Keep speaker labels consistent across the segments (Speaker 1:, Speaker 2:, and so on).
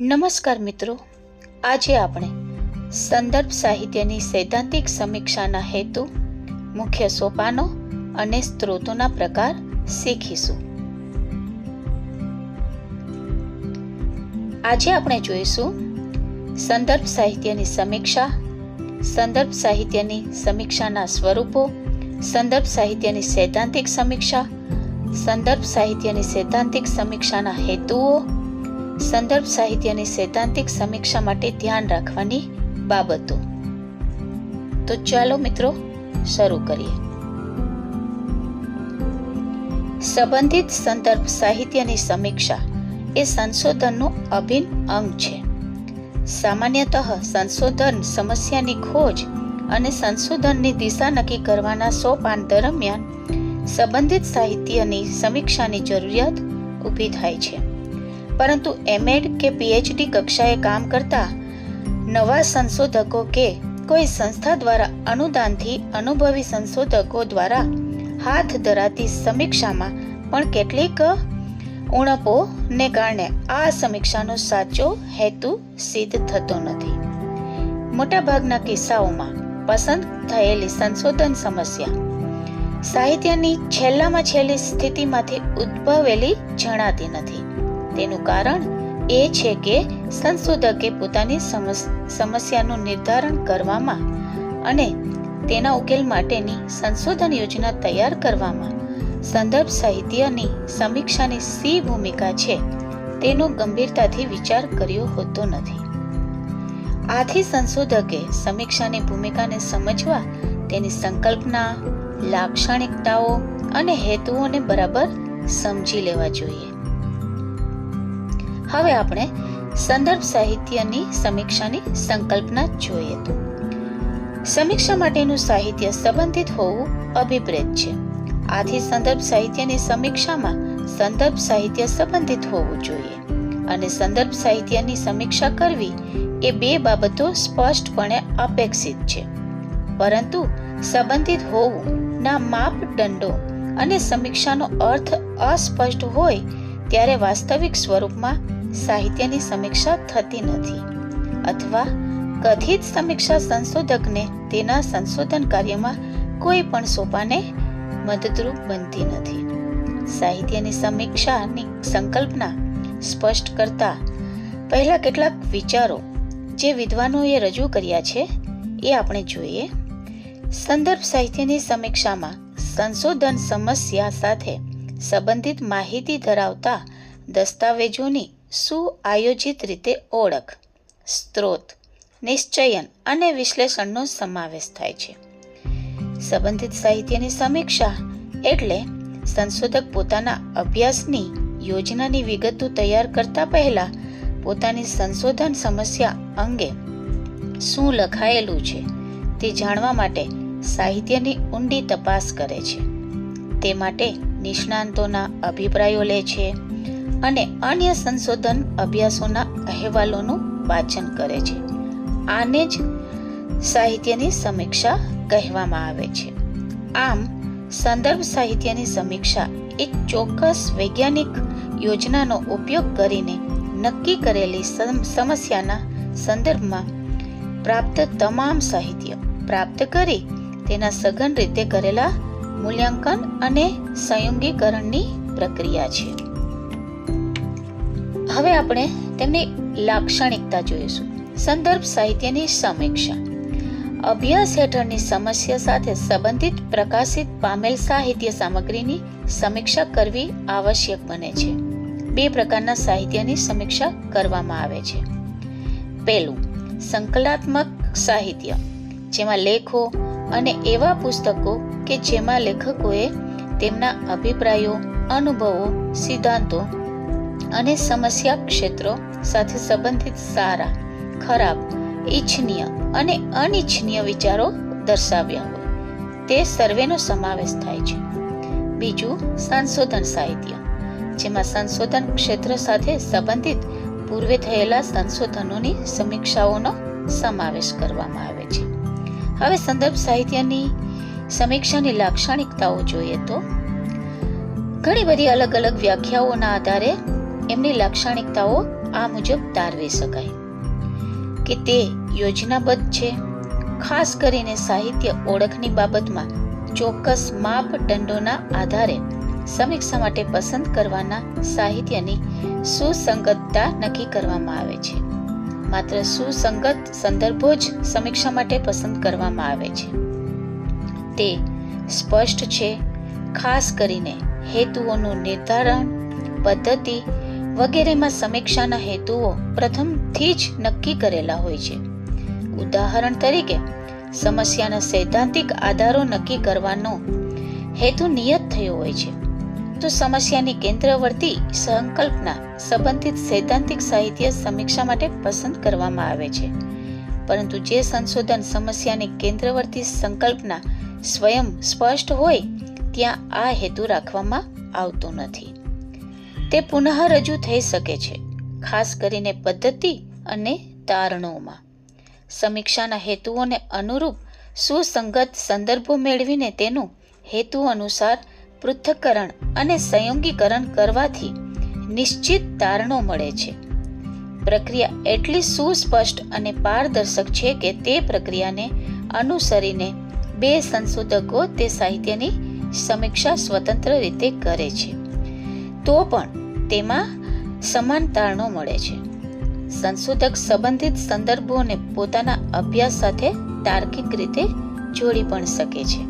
Speaker 1: નમસ્કાર મિત્રો. આજે આપણે સંદર્ભ સાહિત્યની સૈદ્ધાંતિક સમીક્ષાના હેતુ, મુખ્ય સોપાનો અને સ્ત્રોતોના પ્રકાર શીખીશું. આજે આપણે જોઈશું સંદર્ભ સાહિત્યની સમીક્ષા, સંદર્ભ સાહિત્યની સમીક્ષાના સ્વરૂપો, સંદર્ભ સાહિત્યની સૈદ્ધાંતિક સમીક્ષા, સંદર્ભ સાહિત્યની સૈદ્ધાંતિક સમીક્ષાના હેતુઓ સંદર્ભ સાહિત્યની સૈદ્ધાંતિક સમીક્ષા માટે ધ્યાન રાખવાની બાબતો. તો ચાલો મિત્રો, શરૂ કરીએ. સંબંધિત સંદર્ભ સાહિત્યની સમીક્ષા એ સંશોધનનું અભિન્ન અંગ છે. સામાન્યતઃ સંશોધન સમસ્યાની ખોજ અને સંશોધનની દિશા નક્કી કરવાના સોપાન દરમિયાન સંબંધિત સાહિત્યની સમીક્ષાની જરૂરિયાત ઊભી થાય છે. પરંતુ એમએડ કે પીએચડી કક્ષાએ કામ કરતા નવા સંશોધકો કે કોઈ સંસ્થા દ્વારા અનુદાનથી અનુભવી સંશોધકો દ્વારા હાથ ધરાતી સમીક્ષામાં પણ કેટલીક ઉણપોને કારણે આ સમીક્ષાનો સાચો હેતુ સિદ્ધ થતો નથી. મોટાભાગના કિસ્સાઓમાં પસંદ થયેલી સંશોધન સમસ્યા સાહિત્યની છેલ્લામાં છેલ્લી સ્થિતિમાંથી ઉદ્ભવેલી જણાતી નથી. તેનું કારણ એ છે કે સંશોધકે પોતાની સમસ્યાનું નિર્ધારણ કરવામાં અને તેના ઉકેલ માટેની સંશોધન યોજના તૈયાર કરવામાં સંદર્ભ સાહિત્યની સમીક્ષાની સી ભૂમિકા છે તેનો ગંભીરતાથી વિચાર કર્યો હોતો નથી. આથી સંશોધકે સમીક્ષાની ભૂમિકાને સમજવા તેની સંકલ્પના, લાક્ષણિકતાઓ અને હેતુઓને બરાબર સમજી લેવા જોઈએ. હવે આપણે સંદર્ભ સાહિત્યની સમીક્ષાની સંકલ્પના જોઈએ તો. સમીક્ષા માટેનું સાહિત્ય સંબંધિત હોવું અભિપ્રેત છે. આથી સંદર્ભ સાહિત્યની સમીક્ષામાં સંદર્ભ સાહિત્ય સંબંધિત હોવું જોઈએ અને સંદર્ભ સાહિત્યની સમીક્ષા કરવી એ બે બાબતો સ્પષ્ટપણે અપેક્ષિત છે. પરંતુ સંબંધિત હોવું ના માપદંડો અને સમીક્ષાનો અર્થ અસ્પષ્ટ હોય ત્યારે વાસ્તવિક સ્વરૂપમાં સાહિત્યની સમીક્ષા થતી નથી અથવા કથિત સમીક્ષા સંશોધકને તેના સંશોધન કાર્યમાં કોઈ પણ સોપાને મદદરૂપ બનતી નથી. સાહિત્યની સમીક્ષાની સંકલ્પના સ્પષ્ટ કરતા પહેલા કેટલાક વિચારો જે વિદ્વાનોએ રજૂ કર્યા છે એ આપણે જોઈએ. સંદર્ભ સાહિત્યની સમીક્ષામાં સંશોધન સમસ્યા સાથે સંબંધિત માહિતી ધરાવતા દસ્તાવેજોની સુઆયોજિત રીતે ઓળખ, સ્ત્રોત, નિશ્ચયન અને વિશ્લેષણનો સમાવેશ થાય છે. સંબંધિત સાહિત્યની સમીક્ષા એટલે સંશોધક પોતાના અભ્યાસની યોજનાની વિગતો તૈયાર કરતા પહેલા પોતાની સંશોધન સમસ્યા અંગે શું લખાયેલું છે તે જાણવા માટે સાહિત્યની ઊંડી તપાસ કરે છે. તે માટે નિષ્ણાંતોના અભિપ્રાયો લે છે. અને અન્ય સંશોધન અભ્યાસોના અહેવાલોનું વાંચન કરે છે. આને જ સાહિત્યની સમીક્ષા કહેવામાં આવે છે. આમ, સંદર્ભ સાહિત્યની સમીક્ષા એક ચોક્કસ વૈજ્ઞાનિક યોજનાનો ઉપયોગ કરીને નક્કી કરેલી સમસ્યાના સંદર્ભમાં પ્રાપ્ત તમામ સાહિત્ય પ્રાપ્ત કરી તેના સઘન રીતે કરેલા મૂલ્યાંકન અને સંયોગીકરણની પ્રક્રિયા છે. હવે આપણે તેમની લાક્ષણિકતા જોઈશું. સંદર્ભ સાહિત્યની સમીક્ષા. અભ્યાસ હેઠળની સમસ્યા સાથે સંબંધિત પ્રકાશિત પામેલ સાહિત્ય સામગ્રીની સમીક્ષા કરવી આવશ્યક બને છે. બે પ્રકારના સાહિત્યની સમીક્ષા કરવામાં આવે છે. પહેલું સંકલાત્મક સાહિત્ય, જેમાં લેખો અને એવા પુસ્તકો કે જેમાં લેખકોએ તેમના અભિપ્રાયો, અનુભવો, સિદ્ધાંતો અને સમસ્યા ક્ષેત્રો સાથે સંબંધિત સારા, ખરાબ, ઈચ્છનીય અને અનિચ્છનીય વિચારો દર્શાવ્યા હોય. તે સર્વેનો સમાવેશ થાય છે. બીજું, સંશોધન સાહિત્ય, જેમાં સંશોધન ક્ષેત્ર સાથે સંબંધિત પૂર્વે થયેલા સંશોધનોની સમીક્ષાઓનો સમાવેશ કરવામાં આવે છે. હવે સંદર્ભ સાહિત્યની સમીક્ષાની લાક્ષણિકતાઓ જોઈએ તો, ઘણી બધી અલગ અલગ વ્યાખ્યાઓના આધારે એમની લાક્ષણિકતાઓ આ મુજબ તારવી શકાય. કે તે યોજનાબદ્ધ છે. ખાસ કરીને સાહિત્ય ઓળખની બાબતમાં ચોક્કસ માપદંડોના આધારે સમીક્ષા માટે પસંદ કરવાના સાહિત્યની સુસંગતતા નક્કી કરવામાં આવે છે. માત્ર સુસંગત સંદર્ભો જ સમીક્ષા માટે પસંદ કરવામાં આવે છે. તે સ્પષ્ટ છે. ખાસ કરીને હેતુઓનું નિર્ધારણ, પદ્ધતિ વગેરેમાં સમીક્ષાના હેતુઓ પ્રથમથી જ નક્કી કરેલા હોય છે. ઉદાહરણ તરીકે, સમસ્યાના સૈદ્ધાંતિક આધારો નક્કી કરવાનો હેતુ નિયત થયો હોય છે. તો સમસ્યાની કેન્દ્રવર્તી સંકલ્પના સંબંધિત સૈદ્ધાંતિક સાહિત્ય સમીક્ષા માટે પસંદ કરવામાં આવે છે. પરંતુ જે સંશોધન સમસ્યાની કેન્દ્રવર્તી સંકલ્પના સ્વયં સ્પષ્ટ હોય, ત્યાં આ હેતુ રાખવામાં આવતો નથી. તે પુનઃ રજૂ થઈ શકે છે, ખાસ કરીને પદ્ધતિ અને તારણોમાં. સમીક્ષાના હેતુઓને અનુરૂપ સુસંગત સંદર્ભો મેળવીને તેનું હેતુ અનુસાર પૃથ્થકરણ અને સંયોગીકરણ કરવાથી નિશ્ચિત તારણો મળે છે. પ્રક્રિયા એટલી સુસ્પષ્ટ અને પારદર્શક છે કે તે પ્રક્રિયાને અનુસરીને બે સંશોધકો તે સાહિત્યની સમીક્ષા સ્વતંત્ર રીતે કરે છે. તો પણ તેમાં સમાન તારણો મળે છે. સંશોધક સંબંધિત સંદર્ભોને પોતાના અભ્યાસ સાથે તાર્કિક રીતે જોડી પણ શકે છે.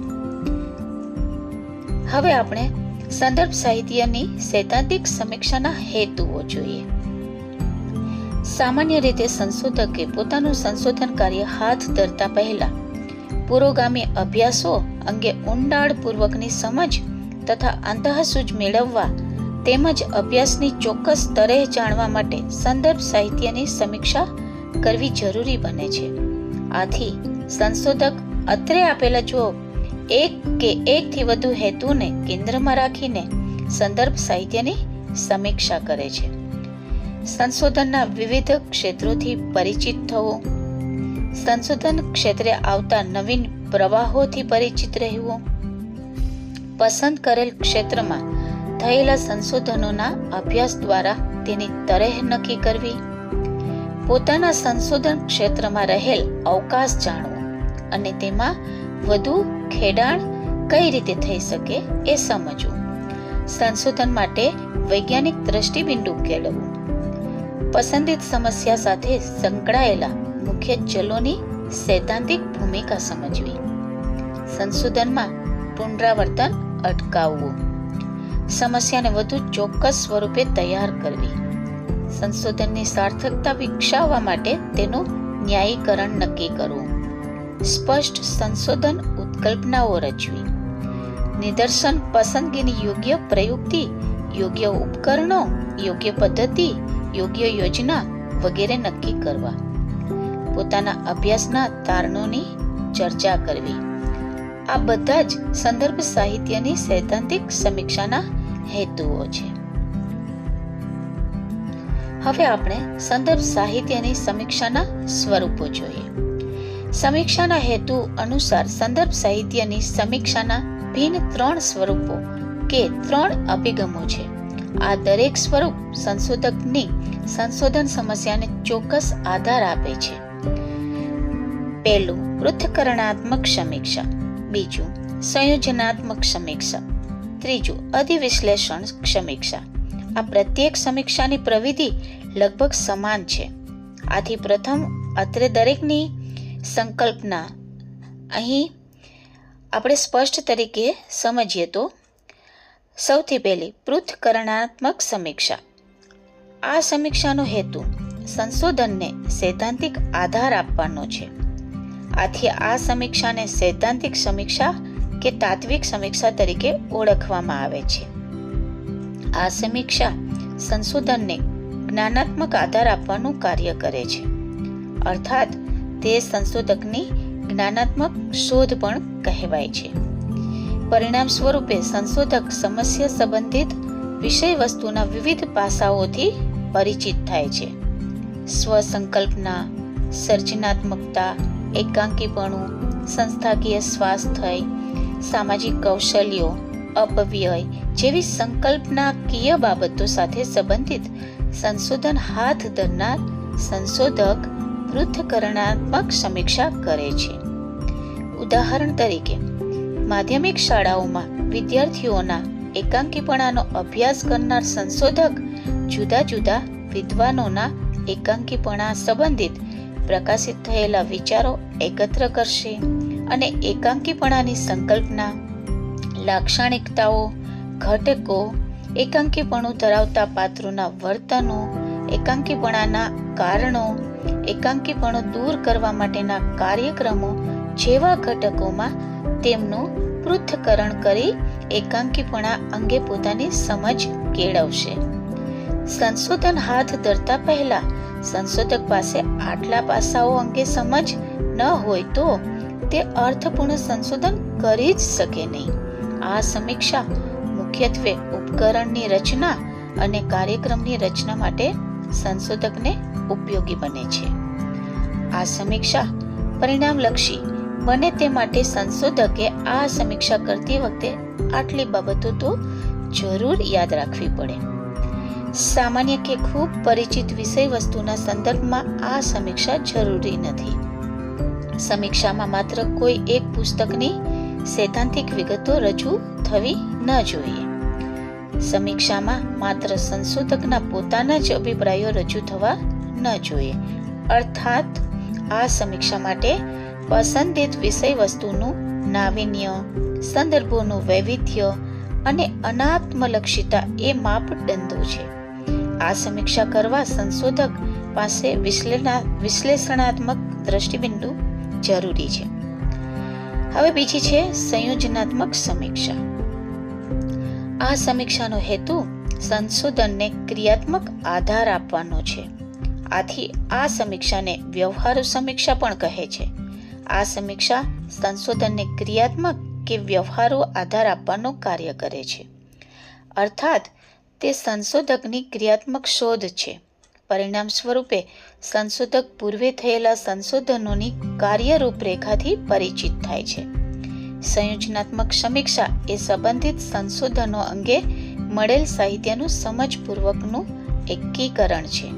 Speaker 1: હવે આપણે સંદર્ભ સાહિત્યની સૈદ્ધાંતિક સમીક્ષાના હેતુઓ જોઈએ. સામાન્ય રીતે સંશોધકે પોતાનું સંશોધન કાર્ય હાથ ધરતા પહેલા પુરોગામી અભ્યાસો અંગે ઊંડાણપૂર્વકની સમજ તથા અંતઃસૂજ મેળવવા તેમજ અભ્યાસની ચોક્કસ સ્તરે જાણવા માટે સંદર્ભ સાહિત્યની સમીક્ષા કરવી જરૂરી બને છે. આથી સંશોધક અત્રે આપેલા જો એક કે એકથી વધુ હેતુને કેન્દ્રમાં રાખીને સંદર્ભ સાહિત્યની સમીક્ષા કરે છે. સંશોધનના વિવિધ ક્ષેત્રોથી પરિચિત થવું. સંશોધન ક્ષેત્રે આવતા નવીન પ્રવાહોથી પરિચિત રહેવું. પસંદ કરેલ ક્ષેત્રમાં થયેલા સંશોધનોના અભ્યાસ દ્વારા તેની તરેહ નક્કી કરવી. પોતાના સંશોધન ક્ષેત્રમાં રહેલ અવકાશ જાણવો અને તેમાં વધુ ખેડાણ કઈ રીતે થઈ શકે એ સમજવું. સંશોધન માટે વૈજ્ઞાનિક દ્રષ્ટિબિંદુ કેળવવું. પસંદિત સમસ્યા સાથે સંકળાયેલા મુખ્ય ચલોની સૈદ્ધાંતિક ભૂમિકા સમજવી. સંશોધનમાં પુનરાવર્તન અટકાવવું. સમસ્યાને વધુ ચોક્કસ સ્વરૂપે તૈયાર કરવી. સંશોધનની સાર્થકતા વિકસાવવા માટે તેનું ન્યાયીકરણ નક્કી કરવું. સ્પષ્ટ સંશોધન ઉત્કલ્પનાઓ રચવી. નિદર્શન પસંદગીની યોગ્ય પ્રયુક્તિ, યોગ્ય ઉપકરણો, યોગ્ય પદ્ધતિ, યોગ્ય યોજના વગેરે નક્કી કરવા. પોતાના અભ્યાસના તારણોની ચર્ચા કરવી. આ બધા જ સંદર્ભ સાહિત્યની સૈદ્ધાંતિક સમીક્ષાના હેતુઓ છે. હવે આપણે સંદર્ભ સાહિત્યની સમીક્ષાના સ્વરૂપો જોઈએ. સમીક્ષાના હેતુ અનુસાર સંદર્ભ સાહિત્યની સમીક્ષાના ભિન્ન ત્રણ સ્વરૂપો કે ત્રણ અભિગમો છે. આ દરેક સ્વરૂપ સંશોધકની સંશોધન સમસ્યાને ચોક્કસ આધાર આપે છે. પહેલું પૃથ્થકરણાત્મક સમીક્ષા. બીજું, સંયોજનાત્મક સમીક્ષા. ત્રીજું, અધિવિશ્લેષણ સમીક્ષા. આ પ્રત્યેક સમીક્ષાની પ્રવિધિ લગભગ સમાન છે. આથી પ્રથમ, અત્રે દરેકની સંકલ્પના. અહીં આપણે સ્પષ્ટ તરીકે સમજીએ તો, સૌથી પહેલી, પૃથ્થકરણાત્મક સમીક્ષા. આ સમીક્ષાનો હેતુ સંશોધનને સૈદ્ધાંતિક આધાર આપવાનો છે. આથી આ સમીક્ષાને સૈદ્ધાંતિક સમીક્ષા કે તાત્વિક સમીક્ષા તરીકે ઓળખવામાં આવે છે. આ સમીક્ષા સંશોધનને જ્ઞાનાત્મક આધાર આપવાનું કાર્ય કરે છે. અર્થાત, તે સંશોધકની જ્ઞાનાત્મક શોધ પણ કહેવાય છે. પરિણામ સ્વરૂપે સંશોધક સમસ્યા સંબંધિત વિષય વસ્તુના વિવિધ પાસાઓથી પરિચિત થાય છે. સ્વસંકલ્પના, સર્જનાત્મકતા એકાંકીપણું, સંસ્થાકીય સ્વાસ્થ્ય, સામાજિક કૌશલ્યો, અપવ્યય જેવી સંકલ્પનાકીય બાબતો સાથે સંબંધિત સંશોધન હાથ ધરનાર સંશોધક પૃથ્થકરણાત્મક સમીક્ષા કરે છે. ઉદાહરણ તરીકે, માધ્યમિક શાળાઓમાં વિદ્યાર્થીઓના એકાંકીપણાનો અભ્યાસ કરનાર સંશોધક જુદા જુદા વિદ્વાનોના એકાંકીપણા સંબંધિત પ્રકાશિત થયેલા વિચારો એકત્ર કરશે અને એકાંકીપણાની સંકલ્પના, લાક્ષણિકતાઓ, ઘટકો, એકાંકીપણું ધરાવતા પાત્રોના વર્તનો, એકાંકીપણાના કારણો, એકાંકીપણું દૂર કરવા માટેના કાર્યક્રમો જેવા ઘટકોમાં તેમનું પૃથ્થકરણ કરી એકાંકીપણા અંગે પોતાની સમજ કેળવશે. સંશોધન હાથ ધરતા પહેલા સંશોધક પાસે આટલા પાસાઓ અંગે સમજ ન હોય તો તે અર્થપૂર્ણ સંશોધન કરી જ શકે નહીં. આ સમીક્ષા મુખ્યત્વે ઉપકરણની રચના અને કાર્યક્રમની રચના માટે સંશોધકને ઉપયોગી બને છે. આ સમીક્ષા પરિણામલક્ષી બને તે માટે સંશોધકે આ સમીક્ષા કરતી વખતે આટલી બાબતો તો જરૂર યાદ રાખવી પડે. સામાન્ય કે ખૂબ પરિચિત વિષય વસ્તુના સંદર્ભમાં આ સમીક્ષા જરૂરી નથી. સમીક્ષામાં માત્ર કોઈ એક પુસ્તકની સૈદ્ધાંતિક વિગતો રજૂ થવી ન જોઈએ. સમીક્ષામાં માત્ર સંશોધકના પોતાના જ અભિપ્રાયો રજૂ થવા ન જોઈએ. અર્થાત, આ સમીક્ષા માટે પસંદિત વિષય વસ્તુનું નાવીન્ય, સંદર્ભોનું વૈવિધ્ય અને અનાત્મલક્ષિતા એ માપદંડો છે. આ સમીક્ષા કરવા સંશોધક પાસે વિશ્લેષણાત્મક દ્રષ્ટિબિંદુ જરૂરી છે. હવે બીજી છે સંયોજનાત્મક સમીક્ષા. આ સમીક્ષાનો હેતુ સંશોધનને ક્રિયાત્મક આધાર આપવાનો છે. આથી આ સમીક્ષાને વ્યવહારુ સમીક્ષા પણ કહે છે. આ સમીક્ષા સંશોધનને ક્રિયાત્મક કે વ્યવહારુ આધાર આપવાનું કાર્ય કરે છે. અર્થાત તે સંશોધકની ક્રિયાત્મક શોધ છે. પરિણામ સ્વરૂપે સંશોધક પૂર્વે થયેલા સંશોધનોની કાર્ય રૂપરેખાથી પરિચિત થાય છે. સંયોજનાત્મક સમીક્ષા એ સંબંધિત સંશોધનો અંગે મળેલ સાહિત્યનું સમજપૂર્વકનું એકીકરણ છે.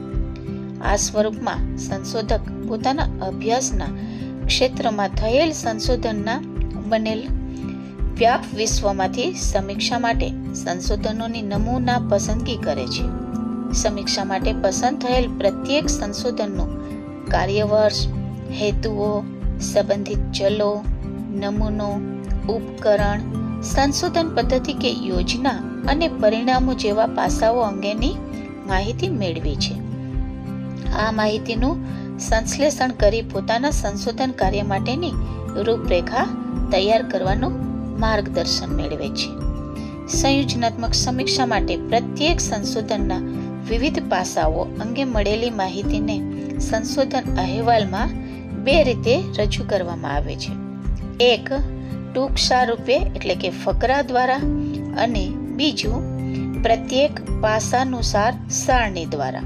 Speaker 1: આ સ્વરૂપમાં સંશોધક પોતાના અભ્યાસના ક્ષેત્રમાં થયેલ સંશોધનના બનેલ વ્યાપ વિશ્વમાંથી સમીક્ષા માટે સંશોધનોની નમૂના પસંદગી કરે છે. સમીક્ષા માટે પસંદ થયેલ પ્રત્યેક સંશોધનનું કાર્યવર્ષ, હેતુઓ, સંબંધિત ચલો, નમૂનો, ઉપકરણ, સંશોધન પદ્ધતિ કે યોજના અને પરિણામો જેવા પાસાઓ અંગેની માહિતી મેળવી છે. આ માહિતીનું સંશ્લેષણ કરી પોતાના સંશોધન કાર્ય માટેની રૂપરેખા તૈયાર કરવાનું માર્ગદર્શન મેળવે છે. સંયોજનાત્મક સમીક્ષા માટે પ્રત્યેક સંશોધનના વિવિધ પાસાઓ અંગે મળેલી માહિતીને સંશોધન અહેવાલમાં બે રીતે રજૂ કરવામાં આવે છે. એક, ટૂંકસા રૂપે એટલે કે ફકરા દ્વારા અને બીજું, પ્રત્યેક પાસાનુસાર સારણી દ્વારા.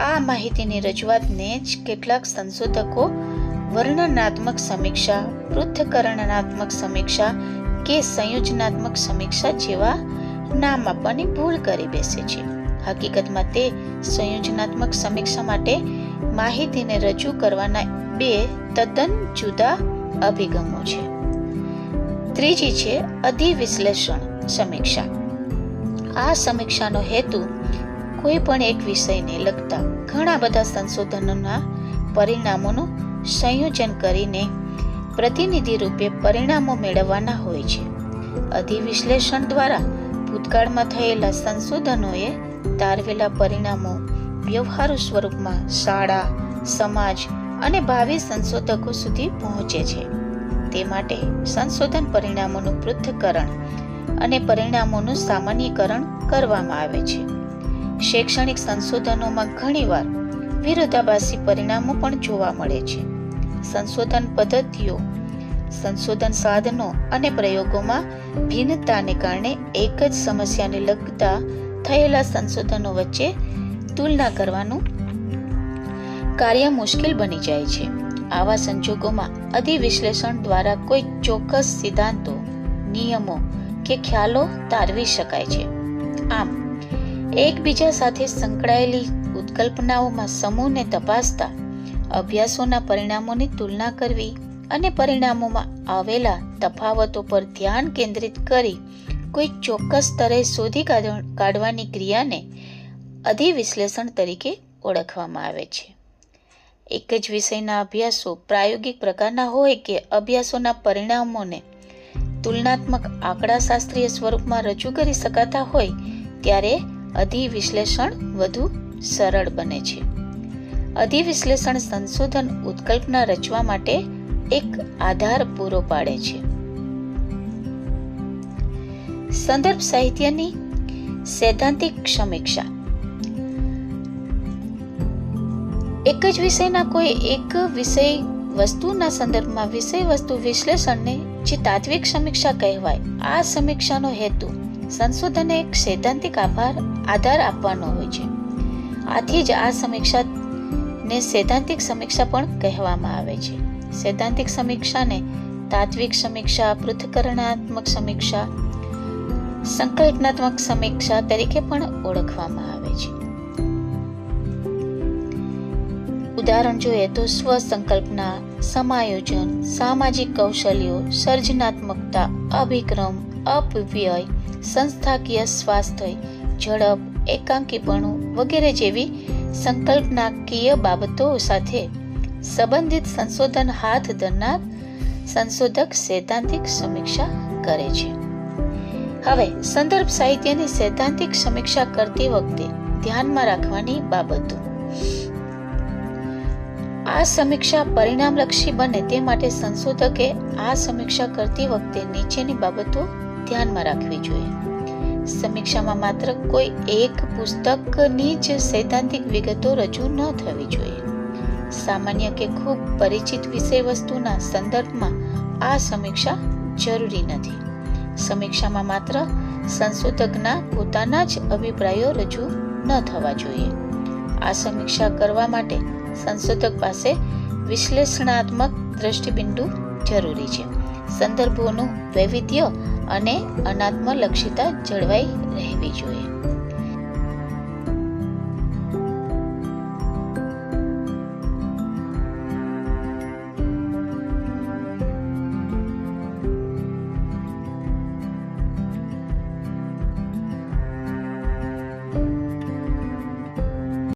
Speaker 1: આ માહિતીની રજૂઆતને જ કેટલાક સંશોધકો વર્ણનાત્મક સમીક્ષા, પૃથ્થકરણનાત્મક સમીક્ષા કે સંયોજનાત્મક સમીક્ષા જેવા નામ આપવાની ભૂલ કરી બેસે છે. હકીકતમાં તે સંયોજનાત્મક સમીક્ષા માટે માહિતીને રજૂ કરવાના બે તદ્દન જુદા અભિગમો છે. ત્રીજી છે અધિવિશ્લેષણ સમીક્ષા. આ સમીક્ષાનો હેતુ કોઈ પણ એક વિષયને લગતા ઘણા બધા સંશોધનોના પરિણામોનું સંયોજન કરીને પ્રતિનિધિ રૂપે પરિણામો મેળવવાના હોય છે. અધિવિશ્લેષણ દ્વારા ભૂતકાળમાં થયેલા સંશોધનોએ તારવેલા પરિણામો વ્યવહારુ સ્વરૂપમાં શાળા, સમાજ અને ભાવિ સંશોધકો સુધી પહોંચે છે. તે માટે સંશોધન પરિણામોનું પૃથ્થકરણ અને પરિણામોનું સામાન્યકરણ કરવામાં આવે છે. શૈક્ષણિક સંશોધનોમાં ઘણીવાર વિરોધાભાસી પરિણામો પણ જોવા મળે છે. સંશોધન પદ્ધતિઓ, સંશોધન સાધનો અને પ્રયોગોમાં ભિન્નતાને કારણે એક જ સમસ્યાને લગતા થયેલા સંશોધનો વચ્ચે તુલના કરવાનું કાર્ય મુશ્કેલ બની જાય છે. આવા સંજોગોમાં અધિવિશ્લેષણ દ્વારા કોઈ ચોક્કસ સિદ્ધાંતો, નિયમો કે ખ્યાલો તારવી શકાય છે. આમ, એકબીજા સાથે સંકળાયેલી ઉત્કલ્પનાઓમાં સમૂહને તપાસતા અભ્યાસોના પરિણામોની તુલના કરવી અને પરિણામોમાં આવેલા તફાવતો પર ધ્યાન કેન્દ્રિત કરી કોઈ ચોક્કસ સ્તરે શોધી કાઢ- કાઢવાની ક્રિયાને અધિવિશ્લેષણ તરીકે ઓળખવામાં આવે છે. એક જ વિષયના અભ્યાસો પ્રાયોગિક પ્રકારના હોય કે અભ્યાસોના પરિણામોને તુલનાત્મક આંકડાશાસ્ત્રીય સ્વરૂપમાં રજૂ કરી શકાતા હોય, ત્યારે અધિવિશ્લેષણ વધુ સરળ બને છે. અધિવિશ્લેષણ સંશોધન ઉત્કલ્પના રચવા માટે એક આધાર પૂરો પાડે છે. સંદર્ભ સાહિત્યની સૈદ્ધાંતિક સમીક્ષા. એક જ વિષયના કોઈ એક વિષય વસ્તુના સંદર્ભમાં વિષય વસ્તુ વિશ્લેષણને જે તાત્વિક સમીક્ષા કહેવાય, આ સમીક્ષાનો હેતુ સંશોધનને એક સૈદ્ધાંતિક આભાર, આધાર આપવાનો હોય છે. આથી જ આ સમીક્ષા ને સૈદ્ધાંતિક સમીક્ષા પણ કહેવામાં આવે છે. સૈદ્ધાંતિક સમીક્ષાને તાત્વિક સમીક્ષા, પૃથ્થકરણાત્મક સમીક્ષા, સંકલ્પનાત્મક સમીક્ષા તરીકે પણ ઓળખવામાં આવે છે. ઉદાહરણ જોઈએ તો સ્વસંકલ્પના, સમાયોજન, સામાજિક કૌશલ્યો, સર્જનાત્મકતા, અભિક્રમ, અપવ્યય, સંસ્થાકીય સ્વાસ્થ્ય, ઝડપ એકાંકીપણું વગેરે જેવી સંકલ્પનાકીય બાબતો સાથે સંબંધિત સંશોધન હાથ ધરનાર સંશોધક સૈદ્ધાંતિક સમીક્ષા કરે છે. હવે, સંદર્ભ સાહિત્યની સૈદ્ધાંતિક સમીક્ષા કરતી વખતે ધ્યાનમાં રાખવાની બાબતો. આ સમીક્ષા પરિણામલક્ષી બને તે માટે સંશોધકે આ સમીક્ષા કરતી વખતે નીચેની બાબતો ધ્યાનમાં રાખવી જોઈએ. સમીક્ષામાં માત્ર કોઈ એક પુસ્તકની જ સૈદ્ધાંતિક વિગતો રજૂ ન થવી જોઈએ. સામાન્ય કે ખૂબ પરિચિત વિષય વસ્તુના સંદર્ભમાં આ સમીક્ષા જરૂરી નથી. સમીક્ષામાં માત્ર સંશોધકના પોતાના જ અભિપ્રાયો રજૂ ન થવા જોઈએ. આ સમીક્ષા કરવા માટે સંશોધક પાસે વિશ્લેષણાત્મક દ્રષ્ટિબિંદુ જરૂરી છે. સંદર્ભોનું વૈવિધ્ય અને અનાત્મલક્ષિતા જળવાઈ રહેવી જોઈએ.